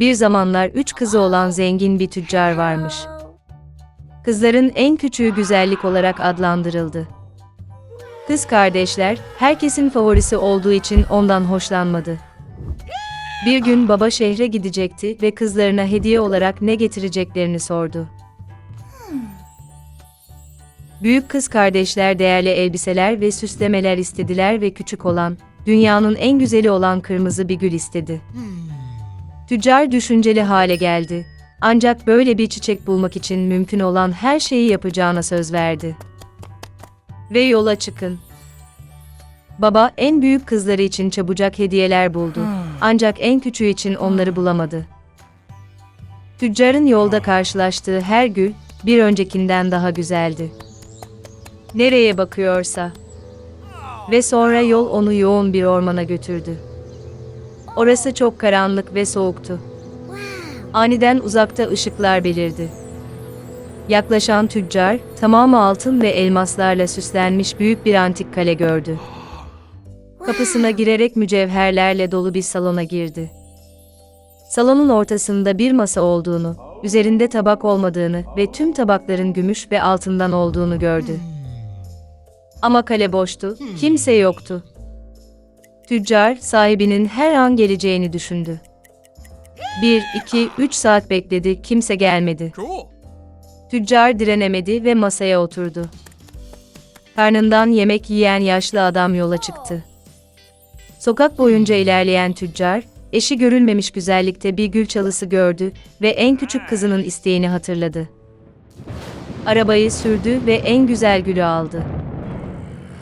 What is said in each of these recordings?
Bir zamanlar üç kızı olan zengin bir tüccar varmış. Kızların en küçüğü güzellik olarak adlandırıldı. Kız kardeşler, herkesin favorisi olduğu için ondan hoşlanmadı. Bir gün baba şehre gidecekti ve kızlarına hediye olarak ne getireceklerini sordu. Büyük kız kardeşler değerli elbiseler ve süslemeler istediler ve küçük olan, dünyanın en güzeli olan kırmızı bir gül istedi. Tüccar düşünceli hale geldi. Ancak böyle bir çiçek bulmak için mümkün olan her şeyi yapacağına söz verdi. Ve yola çıkın. Baba en büyük kızları için çabucak hediyeler buldu. Ancak en küçüğü için onları bulamadı. Tüccarın yolda karşılaştığı her gül bir öncekinden daha güzeldi. Nereye bakıyorsa. Ve sonra yol onu yoğun bir ormana götürdü. Orası çok karanlık ve soğuktu. Aniden uzakta ışıklar belirdi. Yaklaşan tüccar, tamamı altın ve elmaslarla süslenmiş büyük bir antik kale gördü. Kapısına girerek mücevherlerle dolu bir salona girdi. Salonun ortasında bir masa olduğunu, üzerinde tabak olmadığını ve tüm tabakların gümüş ve altından olduğunu gördü. Ama kale boştu, kimse yoktu. Tüccar, sahibinin her an geleceğini düşündü. Bir, iki, üç saat bekledi, kimse gelmedi. Tüccar direnemedi ve masaya oturdu. Karnından yemek yiyen yaşlı adam yola çıktı. Sokak boyunca ilerleyen tüccar, eşi görülmemiş güzellikte bir gül çalısı gördü ve en küçük kızının isteğini hatırladı. Arabayı sürdü ve en güzel gülü aldı.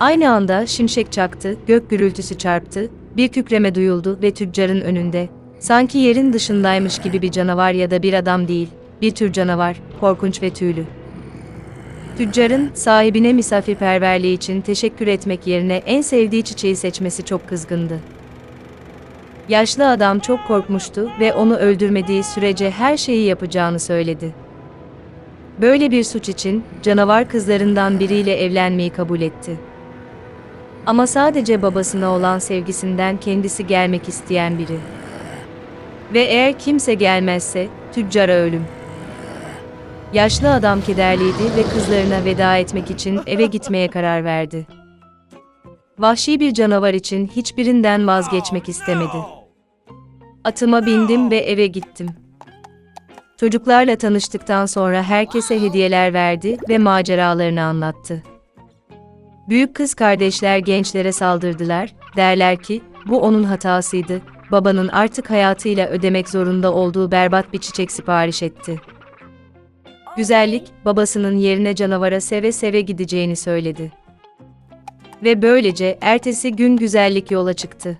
Aynı anda şimşek çaktı, gök gürültüsü çarptı, bir kükreme duyuldu ve tüccarın önünde, sanki yerin dışındaymış gibi bir canavar ya da bir adam değil, bir tür canavar, korkunç ve tüylü. Tüccarın sahibine misafirperverliği için teşekkür etmek yerine en sevdiği çiçeği seçmesi çok kızgındı. Yaşlı adam çok korkmuştu ve onu öldürmediği sürece her şeyi yapacağını söyledi. Böyle bir suç için canavar kızlarından biriyle evlenmeyi kabul etti. Ama sadece babasına olan sevgisinden kendisi gelmek isteyen biri. Ve eğer kimse gelmezse tüccara ölüm. Yaşlı adam kederliydi ve kızlarına veda etmek için eve gitmeye karar verdi. Vahşi bir canavar için hiçbirinden vazgeçmek istemedi. Atıma bindim ve eve gittim. Çocuklarla tanıştıktan sonra herkese hediyeler verdi ve maceralarını anlattı. Büyük kız kardeşler gençlere saldırdılar, derler ki, bu onun hatasıydı, babanın artık hayatıyla ödemek zorunda olduğu berbat bir çiçek sipariş etti. Güzellik, babasının yerine canavara seve seve gideceğini söyledi. Ve böylece ertesi gün güzellik yola çıktı.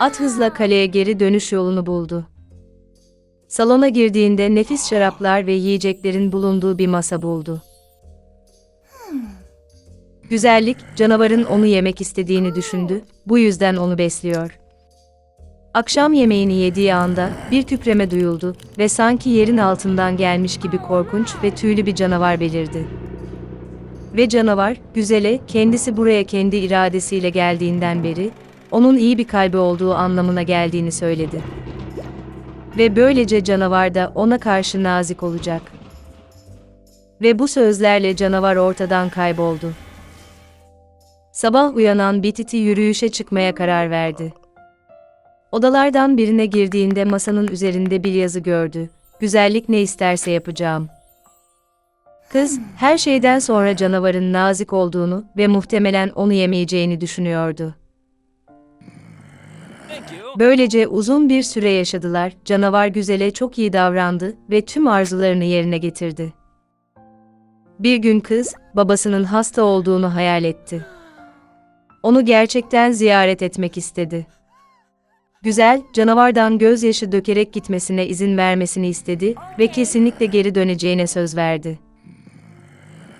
At hızla kaleye geri dönüş yolunu buldu. Salona girdiğinde nefis şaraplar ve yiyeceklerin bulunduğu bir masa buldu. Güzellik, canavarın onu yemek istediğini düşündü, bu yüzden onu besliyor. Akşam yemeğini yediği anda bir kükreme duyuldu ve sanki yerin altından gelmiş gibi korkunç ve tüylü bir canavar belirdi. Ve canavar, güzele, kendisi buraya kendi iradesiyle geldiğinden beri, onun iyi bir kalbi olduğu anlamına geldiğini söyledi. Ve böylece canavar da ona karşı nazik olacak. Ve bu sözlerle canavar ortadan kayboldu. Sabah uyanan Bititi yürüyüşe çıkmaya karar verdi. Odalardan birine girdiğinde masanın üzerinde bir yazı gördü. Güzellik ne isterse yapacağım. Kız, her şeyden sonra canavarın nazik olduğunu ve muhtemelen onu yemeyeceğini düşünüyordu. Böylece uzun bir süre yaşadılar, canavar güzele çok iyi davrandı ve tüm arzularını yerine getirdi. Bir gün kız, babasının hasta olduğunu hayal etti. Onu gerçekten ziyaret etmek istedi. Güzel, canavardan gözyaşı dökerek gitmesine izin vermesini istedi ve kesinlikle geri döneceğine söz verdi.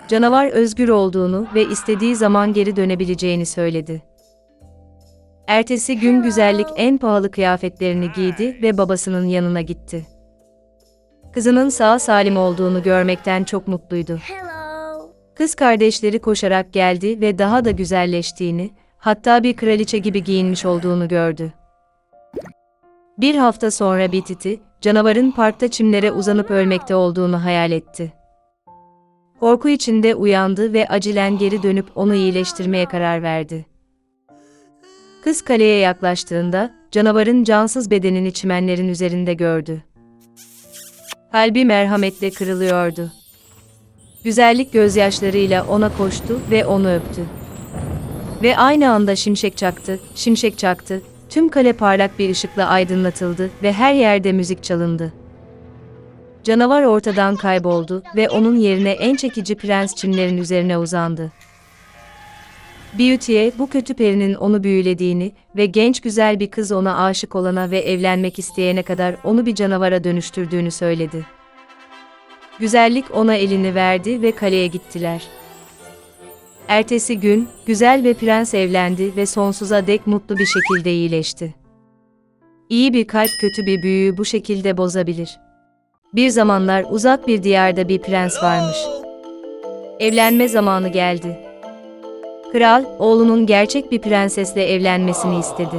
Canavar özgür olduğunu ve istediği zaman geri dönebileceğini söyledi. Ertesi gün güzellik en pahalı kıyafetlerini giydi ve babasının yanına gitti. Kızının sağ salim olduğunu görmekten çok mutluydu. Kız kardeşleri koşarak geldi ve daha da güzelleştiğini, hatta bir kraliçe gibi giyinmiş olduğunu gördü. Bir hafta sonra Bititi, canavarın parkta çimlere uzanıp ölmekte olduğunu hayal etti. Korku içinde uyandı ve acilen geri dönüp onu iyileştirmeye karar verdi. Kız kaleye yaklaştığında, canavarın cansız bedenini çimenlerin üzerinde gördü. Kalbi merhametle kırılıyordu. Güzellik gözyaşlarıyla ona koştu ve onu öptü. Ve aynı anda şimşek çaktı, şimşek çaktı, tüm kale parlak bir ışıkla aydınlatıldı ve her yerde müzik çalındı. Canavar ortadan kayboldu ve onun yerine en çekici prens çimlerin üzerine uzandı. Beauty'ye bu kötü perinin onu büyülediğini ve genç güzel bir kız ona aşık olana ve evlenmek isteyene kadar onu bir canavara dönüştürdüğünü söyledi. Güzellik ona elini verdi ve kaleye gittiler. Ertesi gün, güzel ve prens evlendi ve sonsuza dek mutlu bir şekilde iyileşti. İyi bir kalp kötü bir büyüyü bu şekilde bozabilir. Bir zamanlar uzak bir diyarda bir prens varmış. Evlenme zamanı geldi. Kral, oğlunun gerçek bir prensesle evlenmesini istedi.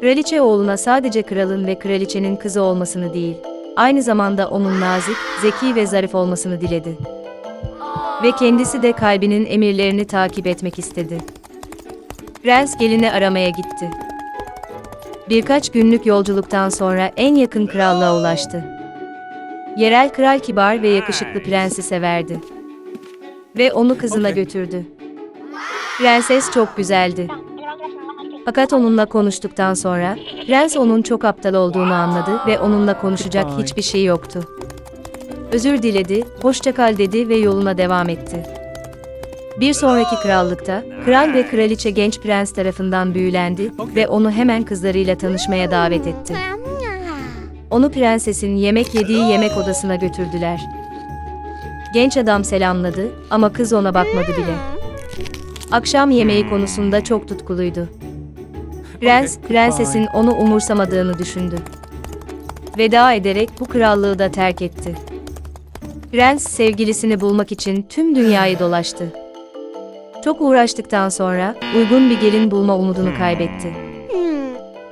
Kraliçe oğluna sadece kralın ve kraliçenin kızı olmasını değil, aynı zamanda onun nazik, zeki ve zarif olmasını diledi. Ve kendisi de kalbinin emirlerini takip etmek istedi. Prens gelini aramaya gitti. Birkaç günlük yolculuktan sonra en yakın krallığa ulaştı. Yerel kral kibar ve yakışıklı prensi severdi. Ve onu kızına götürdü. Prenses çok güzeldi. Fakat onunla konuştuktan sonra, prens onun çok aptal olduğunu anladı ve onunla konuşacak hiçbir şey yoktu. Özür diledi, hoşça kal dedi ve yoluna devam etti. Bir sonraki krallıkta, kral ve kraliçe genç prens tarafından büyülendi ve onu hemen kızlarıyla tanışmaya davet etti. Onu prensesin yemek yediği yemek odasına götürdüler. Genç adam selamladı ama kız ona bakmadı bile. Akşam yemeği konusunda çok tutkuluydu. Prens, prensesin onu umursamadığını düşündü. Veda ederek bu krallığı da terk etti. Prens sevgilisini bulmak için tüm dünyayı dolaştı. Çok uğraştıktan sonra uygun bir gelin bulma umudunu kaybetti.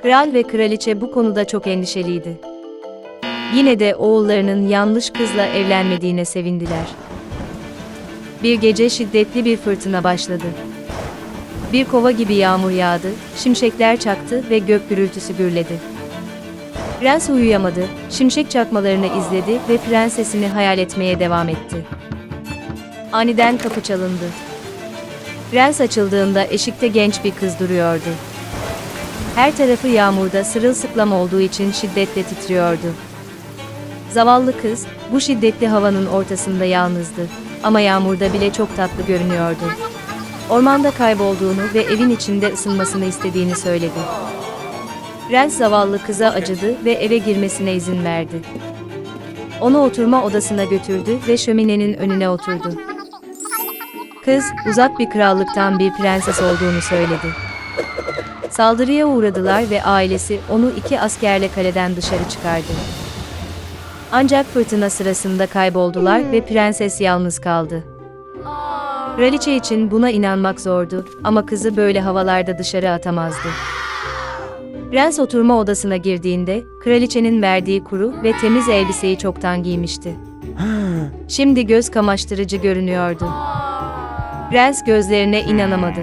Kral ve kraliçe bu konuda çok endişeliydi. Yine de oğullarının yanlış kızla evlenmediğine sevindiler. Bir gece şiddetli bir fırtına başladı. Bir kova gibi yağmur yağdı, şimşekler çaktı ve gök gürültüsü gürledi. Prens uyuyamadı, şimşek çakmalarını izledi ve prensesini hayal etmeye devam etti. Aniden kapı çalındı. Prens açıldığında eşikte genç bir kız duruyordu. Her tarafı yağmurda sırılsıklam olduğu için şiddetle titriyordu. Zavallı kız, bu şiddetli havanın ortasında yalnızdı. Ama yağmurda bile çok tatlı görünüyordu. Ormanda kaybolduğunu ve evin içinde ısınmasını istediğini söyledi. Prens zavallı kıza acıdı ve eve girmesine izin verdi. Onu oturma odasına götürdü ve şöminenin önüne oturdu. Kız, uzak bir krallıktan bir prenses olduğunu söyledi. Saldırıya uğradılar ve ailesi onu iki askerle kaleden dışarı çıkardı. Ancak fırtına sırasında kayboldular ve prenses yalnız kaldı. Kraliçe için buna inanmak zordu ama kızı böyle havalarda dışarı atamazdı. Prens oturma odasına girdiğinde kraliçenin verdiği kuru ve temiz elbiseyi çoktan giymişti. Şimdi göz kamaştırıcı görünüyordu. Prens gözlerine inanamadı.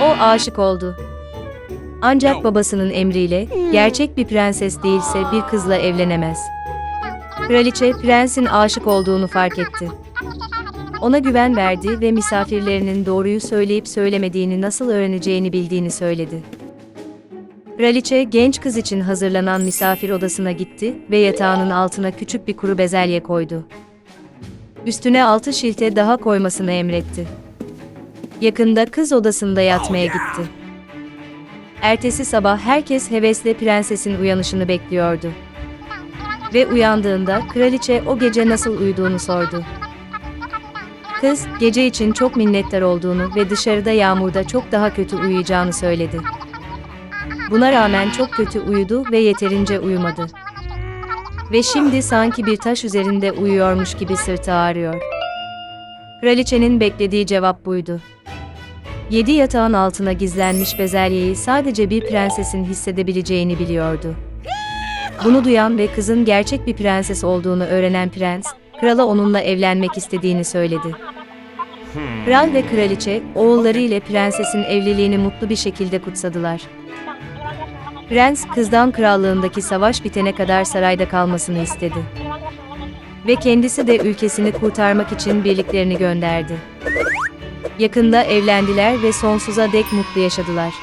O aşık oldu. Ancak babasının emriyle gerçek bir prenses değilse bir kızla evlenemez. Kraliçe prensin aşık olduğunu fark etti. Ona güven verdi ve misafirlerinin doğruyu söyleyip söylemediğini nasıl öğreneceğini bildiğini söyledi. Kraliçe genç kız için hazırlanan misafir odasına gitti ve yatağının altına küçük bir kuru bezelye koydu. Üstüne altı şilte daha koymasını emretti. Yakında kız odasında yatmaya gitti. Ertesi sabah herkes hevesle prensesin uyanışını bekliyordu. Ve uyandığında kraliçe o gece nasıl uyuduğunu sordu. Kız, gece için çok minnettar olduğunu ve dışarıda yağmurda çok daha kötü uyuyacağını söyledi. Buna rağmen çok kötü uyudu ve yeterince uyumadı. Ve şimdi sanki bir taş üzerinde uyuyormuş gibi sırtı ağrıyor. Kraliçenin beklediği cevap buydu. Yedi yatağın altına gizlenmiş bezelyeyi sadece bir prensesin hissedebileceğini biliyordu. Bunu duyan ve kızın gerçek bir prenses olduğunu öğrenen prens, krala onunla evlenmek istediğini söyledi. Kral ve kraliçe, oğulları ile prensesin evliliğini mutlu bir şekilde kutsadılar. Prens, kızdan krallığındaki savaş bitene kadar sarayda kalmasını istedi. Ve kendisi de ülkesini kurtarmak için birliklerini gönderdi. Yakında evlendiler ve sonsuza dek mutlu yaşadılar.